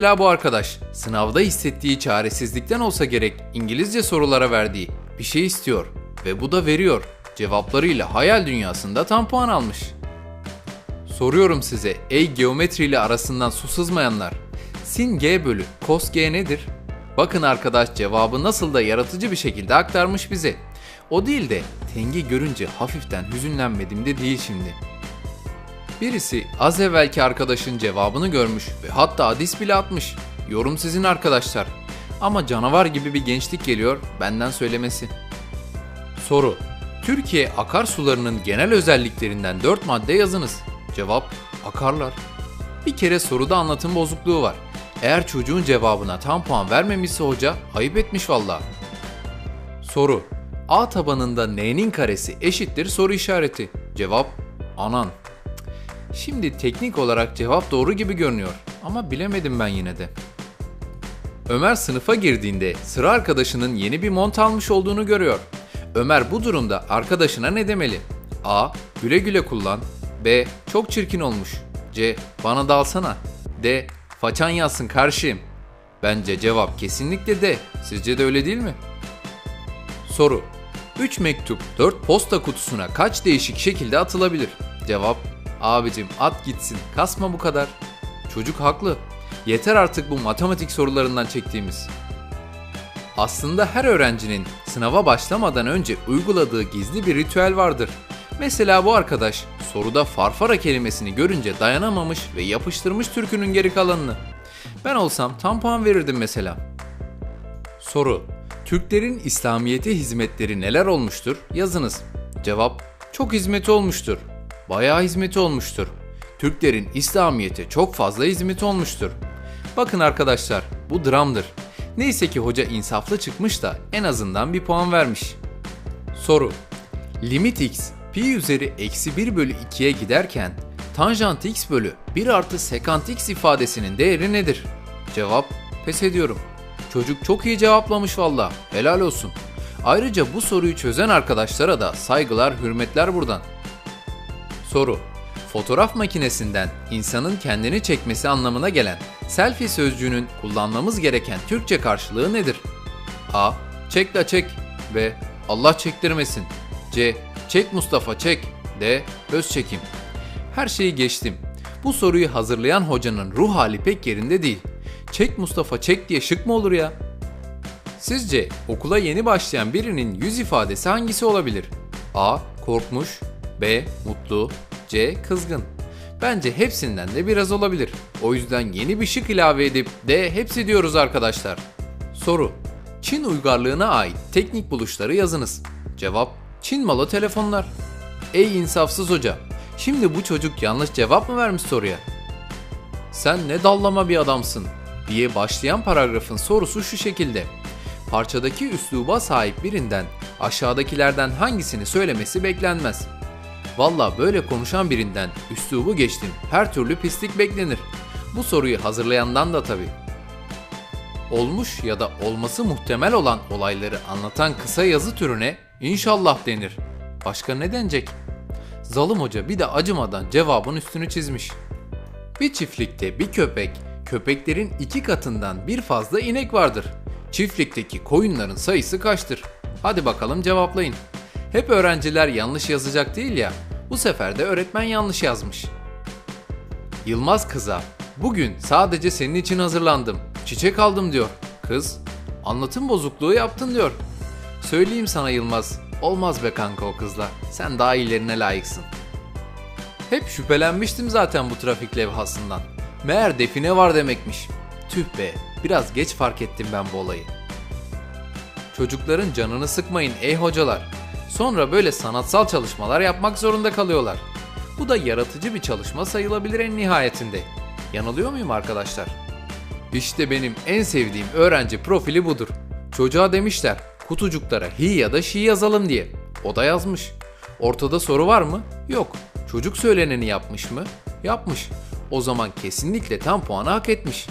Mesela bu arkadaş sınavda hissettiği çaresizlikten olsa gerek İngilizce sorulara verdiği bir şey istiyor ve bu da veriyor. Cevaplarıyla hayal dünyasında tam puan almış. Soruyorum size ey geometri ile arasından su sızmayanlar. Sin g bölü cos g nedir? Bakın arkadaş cevabı nasıl da yaratıcı bir şekilde aktarmış bize. O değil de tengi görünce hafiften hüzünlenmedim de değil şimdi. Birisi az evvelki arkadaşın cevabını görmüş ve hatta dis bile atmış. Yorum sizin arkadaşlar. Ama canavar gibi bir gençlik geliyor benden söylemesi. Soru. Türkiye akarsularının genel özelliklerinden 4 madde yazınız. Cevap akarlar. Bir kere soruda anlatım bozukluğu var. Eğer çocuğun cevabına tam puan vermemişse hoca ayıp etmiş valla. Soru. A tabanında n'nin karesi eşittir soru işareti. Cevap anan. Şimdi teknik olarak cevap doğru gibi görünüyor ama bilemedim ben yine de. Ömer sınıfa girdiğinde sıra arkadaşının yeni bir mont almış olduğunu görüyor. Ömer bu durumda arkadaşına ne demeli? A. Güle güle kullan. B. Çok çirkin olmuş. C. Bana da alsana. D. Façan yazsın karşıyım. Bence cevap kesinlikle D. Sizce de öyle değil mi? Soru. 3 mektup 4 posta kutusuna kaç değişik şekilde atılabilir? Cevap. Abicim at gitsin. Kasma bu kadar. Çocuk haklı. Yeter artık bu matematik sorularından çektiğimiz. Aslında her öğrencinin sınava başlamadan önce uyguladığı gizli bir ritüel vardır. Mesela bu arkadaş soruda farfara kelimesini görünce dayanamamış ve yapıştırmış türkünün geri kalanını. Ben olsam tam puan verirdim mesela. Soru. Türklerin İslamiyete hizmetleri neler olmuştur? Yazınız. Cevap. Çok hizmeti olmuştur. Bayağı hizmeti olmuştur. Türklerin İslamiyete çok fazla hizmeti olmuştur. Bakın arkadaşlar, bu dramdır. Neyse ki hoca insaflı çıkmış da en azından bir puan vermiş. Soru. Limit x pi üzeri eksi 1 bölü 2'ye giderken tanjant x bölü 1 artı sekant x ifadesinin değeri nedir? Cevap pes ediyorum. Çocuk çok iyi cevaplamış valla. Helal olsun. Ayrıca bu soruyu çözen arkadaşlara da saygılar, hürmetler buradan. Soru. Fotoğraf makinesinden insanın kendini çekmesi anlamına gelen selfie sözcüğünün kullanmamız gereken Türkçe karşılığı nedir? A. Çek la çek. B. Allah çektirmesin. C. Çek Mustafa çek. D. Öz çekim. Her şeyi geçtim. Bu soruyu hazırlayan hocanın ruh hali pek yerinde değil. Çek Mustafa çek diye şık mı olur ya? Sizce okula yeni başlayan birinin yüz ifadesi hangisi olabilir? A. Korkmuş B. Mutlu C. Kızgın Bence hepsinden de biraz olabilir. O yüzden yeni bir şık ilave edip D hepsi diyoruz arkadaşlar. Soru. Çin uygarlığına ait teknik buluşları yazınız. Cevap Çin malı telefonlar. Ey insafsız hoca. Şimdi bu çocuk yanlış cevap mı vermiş soruya? Sen ne dallama bir adamsın diye başlayan paragrafın sorusu şu şekilde. Parçadaki üsluba sahip birinden aşağıdakilerden hangisini söylemesi beklenmez. Valla böyle konuşan birinden üslubu geçtim her türlü pislik beklenir. Bu soruyu hazırlayandan da tabi. Olmuş ya da olması muhtemel olan olayları anlatan kısa yazı türüne inşallah denir. Başka ne denecek? Zalim hoca bir de acımadan cevabın üstünü çizmiş. Bir çiftlikte bir köpek, köpeklerin iki katından bir fazla inek vardır. Çiftlikteki koyunların sayısı kaçtır? Hadi bakalım cevaplayın. Hep öğrenciler yanlış yazacak değil ya. Bu sefer de öğretmen yanlış yazmış. Yılmaz kıza, bugün sadece senin için hazırlandım. Çiçek aldım diyor. Kız, anlatım bozukluğu yaptın diyor. Söyleyeyim sana Yılmaz, olmaz be kanka o kızla. Sen daha iyilerine layıksın. Hep şüphelenmiştim zaten bu trafik levhasından. Meğer define var demekmiş. Tüh be, biraz geç fark ettim ben bu olayı. Çocukların canını sıkmayın ey hocalar. Sonra böyle sanatsal çalışmalar yapmak zorunda kalıyorlar. Bu da yaratıcı bir çalışma sayılabilir en nihayetinde. Yanılıyor muyum arkadaşlar? İşte benim en sevdiğim öğrenci profili budur. Çocuğa demişler kutucuklara hi ya da şi yazalım diye. O da yazmış. Ortada soru var mı? Yok. Çocuk söyleneni yapmış mı? Yapmış. O zaman kesinlikle tam puanı hak etmiş.